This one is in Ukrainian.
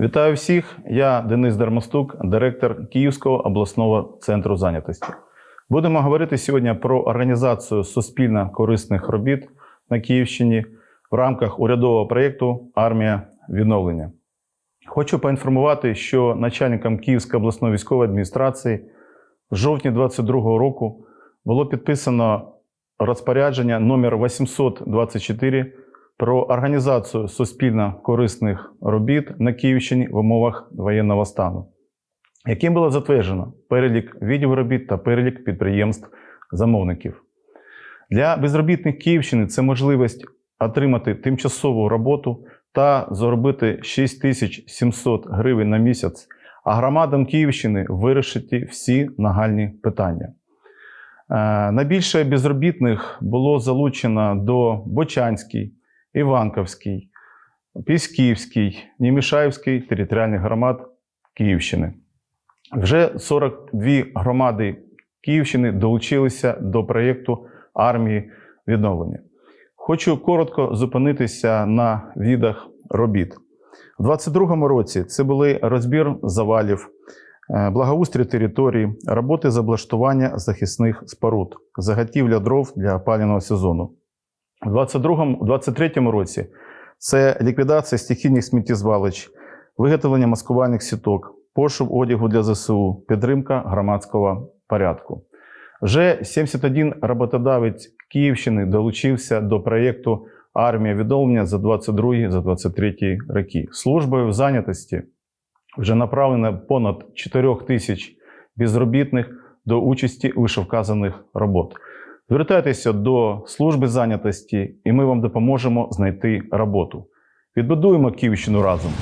Вітаю всіх! Я Денис Дармостук, директор Київського обласного центру зайнятості. Будемо говорити сьогодні про організацію суспільно корисних робіт на Київщині в рамках урядового проєкту Армія відновлення. Хочу поінформувати, що начальником Київської обласної військової адміністрації в жовтні 2022 року було підписано розпорядження номер 824 про організацію суспільно корисних робіт на Київщині в умовах воєнного стану, яким було затверджено перелік видів робіт та перелік підприємств замовників. Для безробітних Київщини це можливість отримати тимчасову роботу та заробити 6700 гривень на місяць, а громадам Київщини вирішити всі нагальні питання. Е, Найбільше безробітних було залучено до Бочанський, Іванковський, Пісківський, Німішаївський територіальних громад Київщини. Вже 42 громади Київщини долучилися до проєкту армії відновлення. Хочу коротко зупинитися на відах робіт. У 2022 році це були розбір завалів, е, благоустрій території, роботи з облаштування захисних споруд, заготівля дров для опалювального сезону. У 2023 році це ліквідація стихійних сміттєзвалищ, виготовлення маскувальних сіток, пошук одягу для ЗСУ, підтримка громадського порядку. Вже 71 роботодавець Київщини долучився до проєкту Армія відновлення за 22 за 23 роки. Службою в зайнятості вже направлено понад 4 тисяч безробітних до участі вишевказаних робот. Звертайтеся до служби зайнятості, і ми вам допоможемо знайти роботу. Відбудуємо Київщину разом.